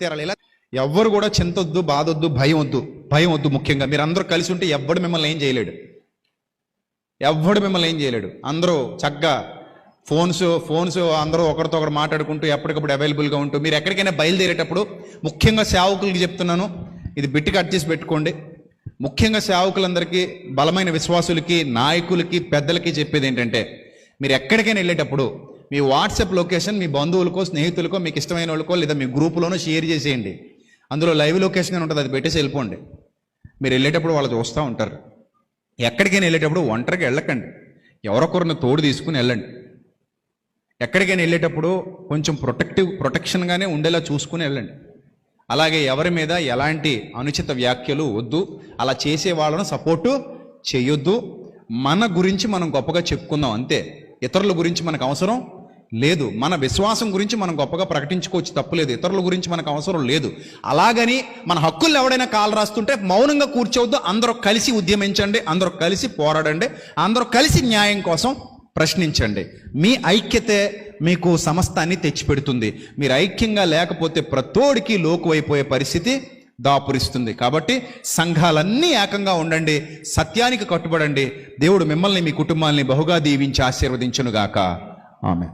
తీరాలి. ఇలా ఎవ్వరు కూడా చింతొద్దు బాధొద్దు భయం వద్దు భయం వద్దు ముఖ్యంగా. మీరు అందరూ కలిసి ఉంటే ఎవ్వడు మిమ్మల్ని ఏం చేయలేడు. ఎవ్వడు మిమ్మల్ని ఏం చేయలేడు. అందరూ చక్కగా ఫోన్స్ ఫోన్స్ అందరూ ఒకరితో ఒకరు మాట్లాడుకుంటూ ఎప్పటికప్పుడు అవైలబుల్గా ఉంటూ మీరు ఎక్కడికైనా బయలుదేరేటప్పుడు ముఖ్యంగా సేవకులకి చెప్తున్నాను. ఇది బిట్టి కట్ చేసి పెట్టుకోండి. ముఖ్యంగా సేవకులందరికీ బలమైన విశ్వాసులకి నాయకులకి పెద్దలకి చెప్పేది ఏంటంటే మీరు ఎక్కడికైనా వెళ్ళేటప్పుడు మీ వాట్సాప్ లొకేషన్ మీ బంధువులకో స్నేహితులకో మీకు ఇష్టమైన వాళ్ళకో లేదా మీ గ్రూపులోనో షేర్ చేసేయండి. అందులో లైవ్ లొకేషన్ అని ఉంటుంది అది పెట్టేసి వెళ్ళిపోండి. మీరు వెళ్ళేటప్పుడు వాళ్ళు చూస్తూ ఉంటారు. ఎక్కడికైనా వెళ్ళేటప్పుడు ఒంటరికి వెళ్ళకండి. ఎవరొకరిని తోడు తీసుకుని వెళ్ళండి. ఎక్కడికైనా వెళ్ళేటప్పుడు కొంచెం ప్రొటెక్టివ్ ప్రొటెక్షన్గానే ఉండేలా చూసుకుని వెళ్ళండి. అలాగే ఎవరి మీద ఎలాంటి అనుచిత వ్యాఖ్యలు వద్దు. అలా చేసే వాళ్ళను సపోర్టు చేయొద్దు. మన గురించి మనం గొప్పగా చెప్పుకుందాం అంతే. ఇతరుల గురించి మనకు అవసరం. లేదు. మన విశ్వాసం గురించి మనం గొప్పగా ప్రకటించుకోవచ్చు తప్పులేదు. ఇతరుల గురించి మనకు అవసరం లేదు. అలాగని మన హక్కులు ఎవడైనా కాలు రాస్తుంటే మౌనంగా కూర్చోవద్దు. అందరూ కలిసి ఉద్యమించండి. అందరూ కలిసి పోరాడండి. అందరూ కలిసి న్యాయం కోసం ప్రశ్నించండి. మీ ఐక్యతే మీకు సమస్తాన్ని తెచ్చిపెడుతుంది. మీరు ఐక్యంగా లేకపోతే ప్రతోడికి లోకువైపోయే పరిస్థితి దాపురిస్తుంది. కాబట్టి సంఘాలన్నీ ఏకంగా ఉండండి. సత్యానికి కట్టుబడండి. దేవుడు మిమ్మల్ని మీ కుటుంబాన్ని బహుగా దీవించి ఆశీర్వదించునుగాక. ఆమె